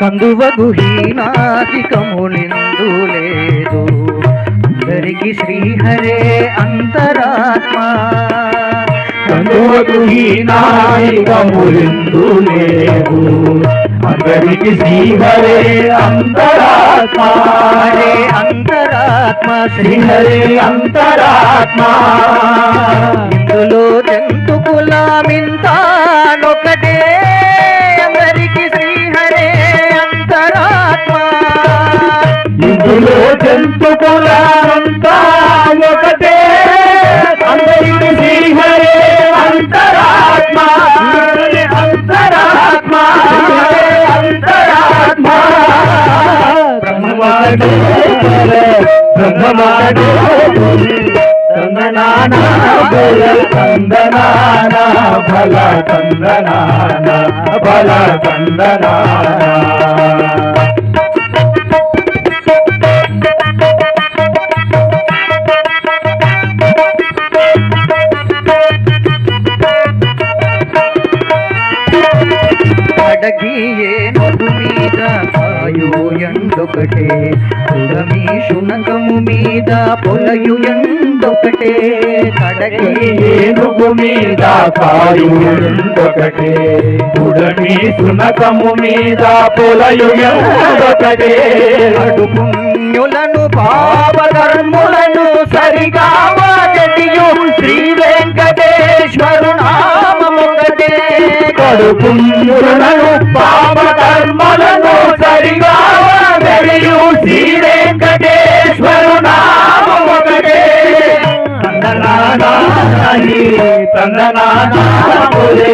కందువగు హీనాధికమునిందు లేదు. అందరికి శ్రీహరే అంతరాత్మ. కందువకు హీనాయికములిందు లేవు అందరికి శ్రీహరే అంతరాత్మ అంతరాత్మ శ్రీహరే అంతరాత్మ. ఇందులో జంతు కులామింతానొకటే అందరికి శ్రీహరే అంతరాత్మ. ఇందులో జంతుకులంతా బ్రహ్మవాడు బ్రహ్మవాడు తందనాన బల తందనాన బల తందనాన బల పొలయు కాయు ఎండొకటే పుడమి శునకము మీద పొలయు ఎండొకటే కడగి ఏనుగు మీద కాయు కాయుందొకటే పురమీ శునకము మీద పొలయుగొకటే అడు పుణ్యులను పాపకర్ములను సరిగా వాడటియు శ్రీ వెంకటేశ్వరు నామముకటే కడు పుణ్యులను తందనానా బోలే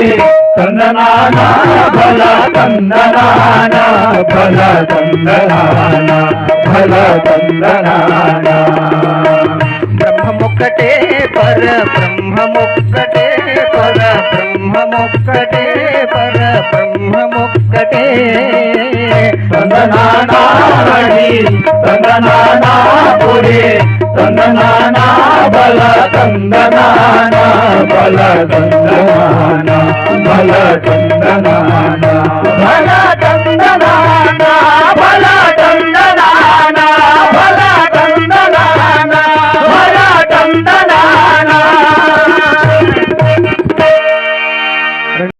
తందనానా బల తందనాన బల తందనాన బల తందనాన బ్రహ్మమొక్కటే పర బ్రహ్మముక్కటే పర బ్రహ్మముక్కటే పర బ్రహ్మముక్కటే. తందనానాడి తందనానా పురే తందనానా బల తందనానా బల తందనానా బల తందనానా